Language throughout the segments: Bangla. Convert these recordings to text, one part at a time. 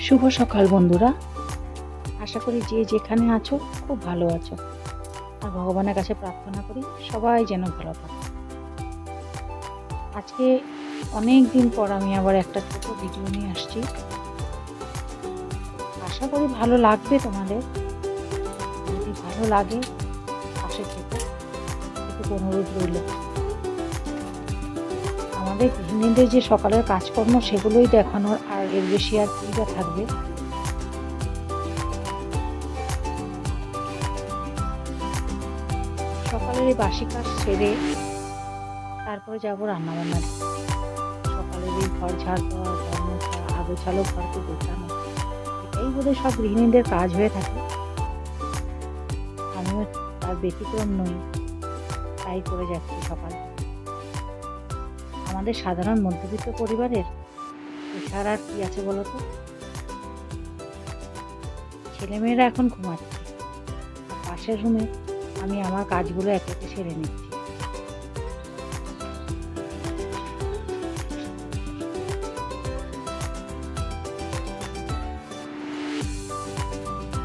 শুভ সকাল বন্ধুরা। আশা করি যে যেখানে আছো, খুব ভালো আছো। আর ভগবানের কাছে প্রার্থনা করি সবাই যেন ভালো থাকে। আজকে অনেক দিন পর আমি আবার একটা ছোট ভিডিও নিয়ে আসছি। আশা করি ভালো লাগবে তোমাদের। যদি ভালো লাগে, পাশে থেকে। একটু অনুরোধ রইল। আমাদের গৃহিণীদের যে সকালের কাজকর্ম সেগুলোই দেখানোর আর এর বেশি আর কি থাকবে। সকালের এই বাসি কাজ সেরে তারপরে যাব রান্নাবান্নার সকালের এই ঘর ঝাড় দেওয়া ঘর মোছা ঘরকে গোছানো, এটাই বোধহয় সব গৃহিণীদের কাজ হয়ে থাকে। আমিও তার ব্যতিক্রম নই, তাই করে যাচ্ছি সকাল আমাদের সাধারণ মধ্যবিত্ত পরিবারের এছাড়া আর কি আছে বলো তো? ছেলেমেয়েরা এখন ঘুমাচ্ছে। পাশের রুমে আমি আমার কাজগুলো একে একে সেরে নিচ্ছি।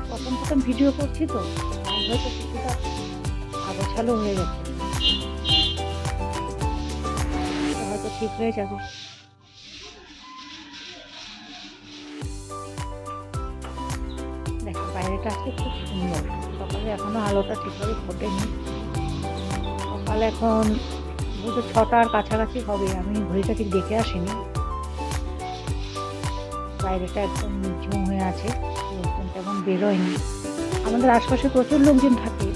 প্রথম প্রথম ভিডিও করছি তো হয়তো কিছুটা আগোছালো হয়ে গেছে। ঠিক হয়ে যাবে। দেখো, বাইরেটা আজকে খুব সুন্দর। সকালে এখনও আলোটা ঠিকভাবে ফোটেনি। সকাল এখন বুঝো ছটার কাছাকাছি হবে, আমি ঘড়িটা ঠিক দেখে আসিনি। বাইরেটা একদম নিঝুম হয়ে আছে, লোকজন তেমন বেরোয়নি। আমাদের আশপাশে প্রচুর লোকজন থাকে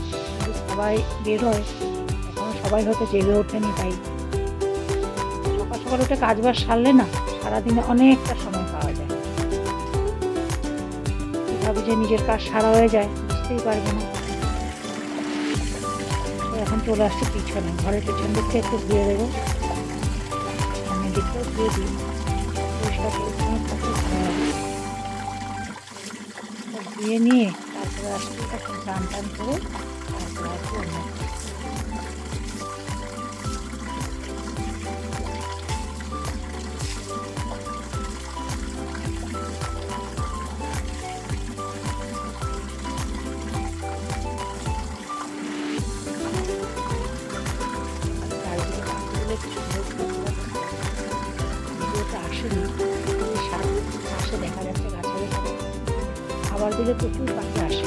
সবাই বেরোয়। এখনও সবাই হয়তো জেগে ওঠেনি, তাই উঠে কাজ বাজ সারলে না সারাদিনে অনেকটা সময় পাওয়া যায়। কীভাবে যে নিজের কাজ সারা হয়ে যায়, বুঝতেই পারবে না। এখন চলে আসছে পিছনে। ঘরের পিছন দিকটা একটু ধুয়ে দেবো। সামনে দিকটাও দিই। নিয়ে তারপরে আসছি এখন টান টান করে, তারপরে আসব দিলে প্রচুর পাখি আসে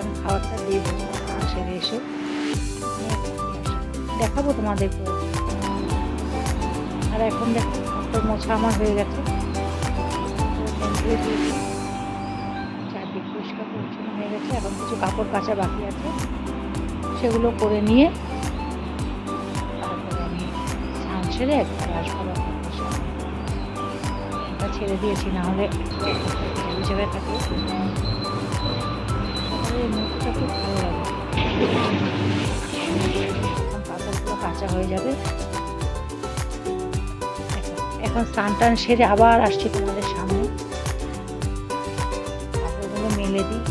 আমি খাবারটা দেবো আর সেরে এসে। দেখাবো তোমাদের আর এখন দেখো ঘর মোছা আমার হয়ে গেছে দিয়ে। চারদিক পরিষ্কার পরিচ্ছন্ন হয়ে গেছে, এখন কিছু কাপড় কাচা বাকি আছে সেগুলো করে নিয়ে তারপরে আমি স্নান সেরে একবারে আসব ছেড়ে দিয়েছি, না হলে থাকে মুহূর্তটা খুব ভালো লাগে। কাঁচা হয়ে যাবে। এখন স্নান টান সেরে আবার আসছি তোমাদের সামনে। কাপড়গুলো মেলে দিই।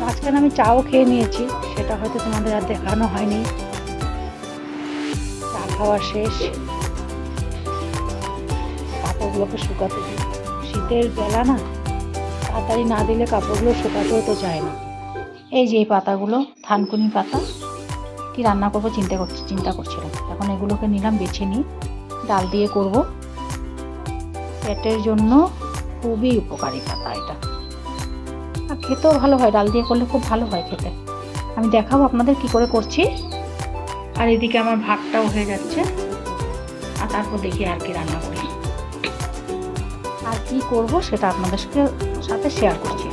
মাঝখানে আমি চাও খেয়ে নিয়েছি, সেটা হয়তো তোমাদের আর দেখানো হয়নি। চা খাওয়া শেষ। কাপড়গুলোকে শুকাতে দিই। শীতের বেলা না, তাড়াতাড়ি না দিলে কাপড়গুলো শুকাতেও তো চায় না। এই যে এই পাতাগুলো, থানকুনি পাতা, কি রান্না করব চিন্তা করছি, চিন্তা করছিলাম। এখন এগুলোকে নিলাম, বেছে নিই, ডাল দিয়ে করব। পেটের জন্য খুবই উপকারী পাতা এটা। আর খেতেও ভালো হয়, ডাল দিয়ে করলে খুব ভালো হয় খেতে। আমি দেখাবো আপনাদের কি করে করছি। আর এদিকে আমার ভাতটাও হয়ে যাচ্ছে। আর তারপর দেখি আর কি রান্না করি কি করব সেটা আপনাদের সাথে শেয়ার করছি।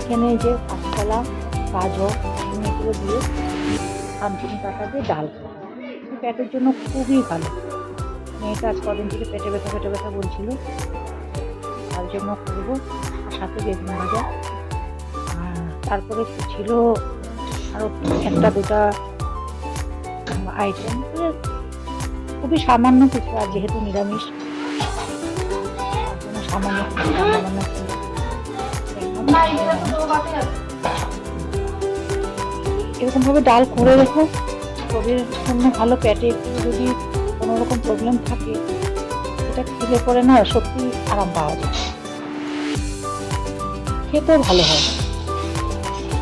এখন যে কাঁচকলা গাজর এগুলো দিয়ে আমচিনি পাতা দিয়ে ডাল পেটের জন্য খুবই ভালো। মেয়েটা আজ কদিন থেকে পেটে ব্যথা পেটে ব্যথা বলছিল। জন্য করব। সাথে বেগুন ভাজা তারপরে ছিল? আরও একটা, দুটা আইটেম খুবই সামান্য কিছু, আর যেহেতু নিরামিষ সামান্য এরকমভাবে ডাল করে রেখো। শরীরের জন্য ভালো পেটে একটু যদি কোনো রকম প্রবলেম থাকে এটা খেলে পরে না সত্যি আরাম পাওয়া যায়। খেতেও ভালো হয়।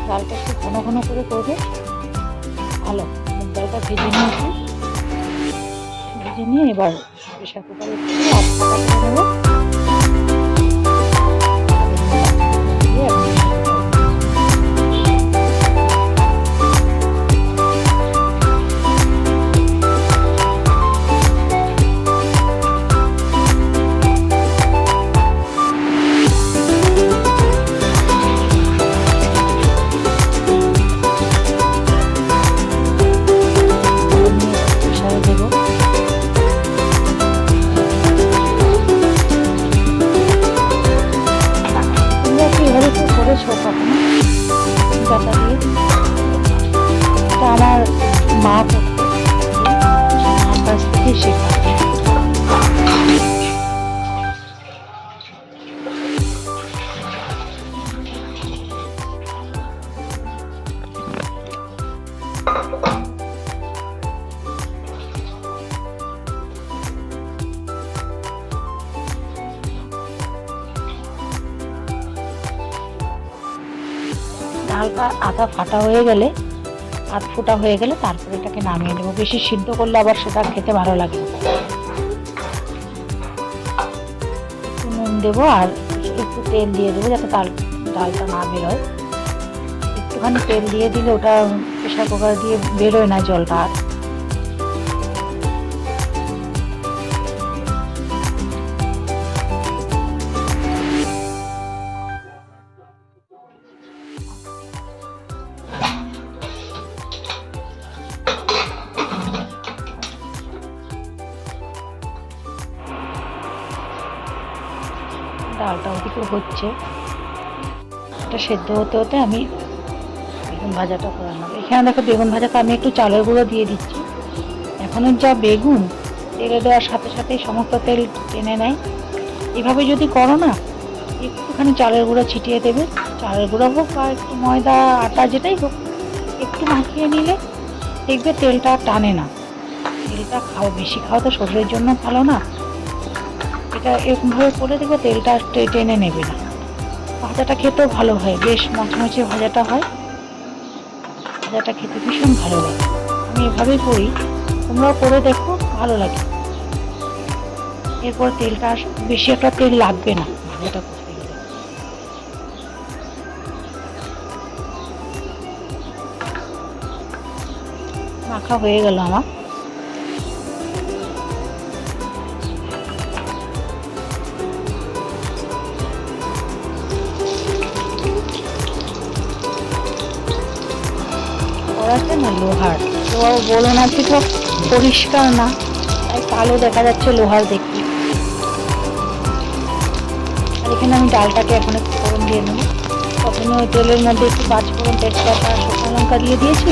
ডালটা একটু ঘন ঘন করে করবে। ভালো ডালটা ভেজে নিয়েছি। ভেজে নিয়ে এবার প্রেশার কুকারে একটু হালকা আধা ফাটা হয়ে গেলে, আধ ফোটা হয়ে গেলে তারপরে এটাকে নামিয়ে নেব। বেশি সিদ্ধ করলে আবার সেটা খেতে ভালো লাগে নুন দেবো আর একটু তেল দিয়ে দেবো যাতে তাল, ডালটা না বেরোয়। একটুখানি তেল দিয়ে দিলে ওটা প্রেশার কুকার দিয়ে বেরোয় না জলটা আর। ডালটা ওদিকে হচ্ছে। এটা সেদ্ধ হতে হতে আমি বেগুন ভাজাটা করে নেব এখানে দেখো বেগুন ভাজাটা আমি একটু চালের গুঁড়ো দিয়ে দিচ্ছি। এখনের যা বেগুন, তেলে দেওয়ার সাথে সাথেই সমস্ত তেল টেনে নেয়। এভাবে যদি করো না, একটুখানি চালের গুঁড়ো ছিটিয়ে দেবে। চালের গুঁড়ো হোক বা একটু ময়দা, আটা যেটাই হোক, একটু মাখিয়ে নিলে দেখবে তেলটা টানে না। তেলটা খাও, বেশি খাওয়া তো শরীরের জন্য ভালো না। এটা এরকমভাবে করে দেখবে তেলটা টেনে নেবে না। ভাজাটা খেতেও ভালো হয়, বেশ মচমচে ভাজাটা হয়। ভাজাটা খেতে ভীষণ ভালো লাগে। আমি এভাবেই করি, তোমরাও করে দেখো, ভালো লাগে। এরপর তেলটা বেশি একটা তেল লাগবে না, ভাজাটা করতে গেলে। মাখা হয়ে গেল আমার। কড়াটা না লোহার? তো কি তো পরিষ্কার না। তাই কালো দেখা যাচ্ছে লোহার দেখতে। আর এখানে আমি ডালটাকে এখন একটু ফোড়ন দিয়ে নেব। প্রথমে ওই তেলের মধ্যে একটু পাঁচ ফোড়ন তেজপাতা, শুকনো লঙ্কা দিয়ে দিয়েছি।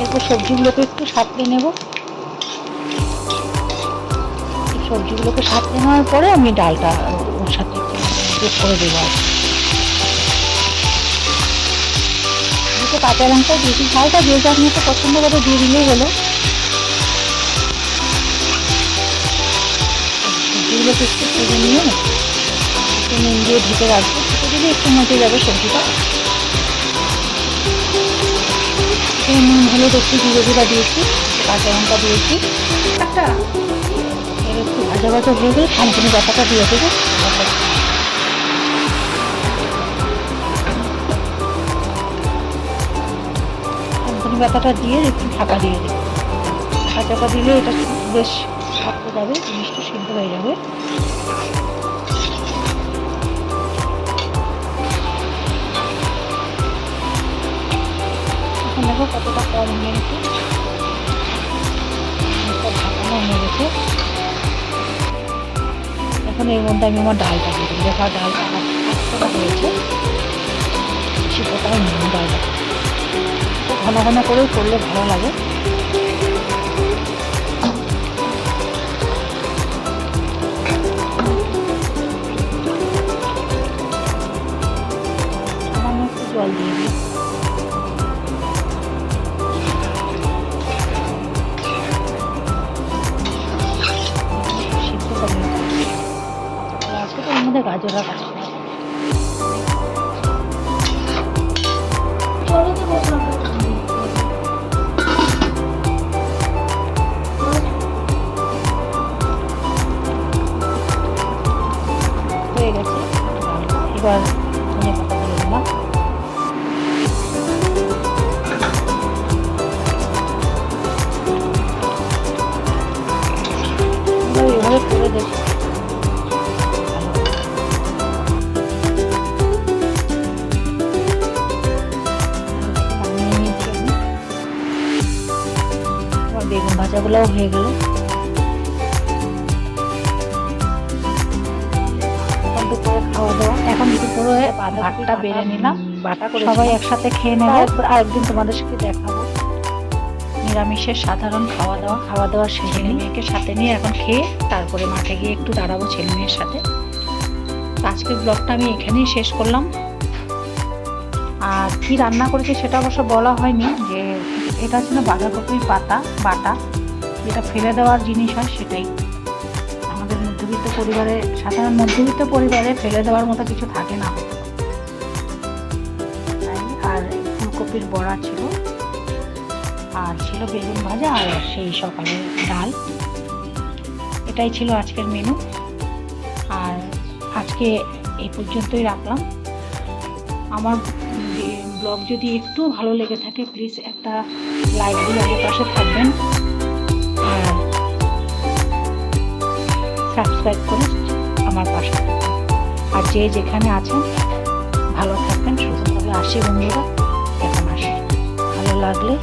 এরপর সবজিগুলোকে একটু সাঁতলে নেব। সবজিগুলোকে সাঁতলে নেওয়ার পরে আমি ডালটা ওর সাথে যোগ করে দেবো আর দুটো কাঁচা লঙ্কা দিয়েছি ঝালটা যে যার মতো পছন্দ করে দিয়ে দিলেই হলো। সবজিগুলোকে একটু ভেজে নিয়ে, একটু নুন দিয়ে ঢেকে রাখব। ঢেকে দিলে একটু মজে যাবে সবজিটা। এখানে নুন, হলুদ একটু জিরে দিয়েছি, কাঁচা লঙ্কা দিয়েছি। এর একটু ভাজা ভাজা হয়ে গেলে থানকুনি বাটাটা দিয়ে দেবো। বাটাটা দিয়ে একটু ঢাকা দিয়ে দেবো ঢাকা দিলে এটা বেশ শক্ত যাবে, জিনিসটা সিদ্ধ হয়ে যাবে। এখন দেখো কতটা কম গেছে। ঢাকানো হয়ে গেছে। এখন এর মধ্যে আমি আমার ডালটা দিয়ে দিই। দেখো ডালটা হয়েছে। নেই ডালটা ঘন ঘন করেও করলে ভালো লাগে। জল দিয়ে দিই। আমাদের গাজরা গাছ চলো তো এবার এভাবে করে দেখি নামিয়ে নিয়েছি আমি। আমার বেগুন ভাজাগুলোও হয়ে গেল এখন দুপুরে খাওয়া দাওয়া এখন দুপুরে ভাতটা বেড়ে নিলাম। বাটা করে সবাই একসাথে খেয়ে নেবে। আরেকদিন তোমাদের সাথে দেখাবো। নিরামিষের সাধারণ খাওয়া দাওয়া খাওয়া দাওয়া ছেলে মেয়েকে সাথে নিয়ে এখন খেয়ে তারপরে মাঠে গিয়ে একটু দাঁড়াবো ছেলে মেয়ের সাথে। আজকের ব্লগটা আমি এখানেই শেষ করলাম। আর কি রান্না করেছি সেটা অবশ্য বলা হয়নি যে এটা ছিল বাঁধাকপির পাতা বাটা। যেটা ফেলে দেওয়ার জিনিস হয় সেটাই। মধ্যবিত্ত পরিবারে, সাধারণ মধ্যবিত্ত পরিবারে ফেলে দেওয়ার মতো কিছু থাকে না। আর ফুলকপির বড়া ছিল, আর ছিল বেগুন ভাজা, আর সেই সকালে ডাল। এটাই ছিল আজকের মেনু আর আজকে এই পর্যন্তই রাখলাম। আমার ব্লগ যদি একটু ভালো লেগে থাকে প্লিজ একটা লাইক দিয়ে আমার পাশে থাকবেন। আর সাবস্ক্রাইব করে আমার পাশে থাকবেন আর যে যেখানে আছেন, ভালো থাকবেন, সুস্থ থাকবে আসি বন্ধুরা, এখন আসি। ভালো লাগলে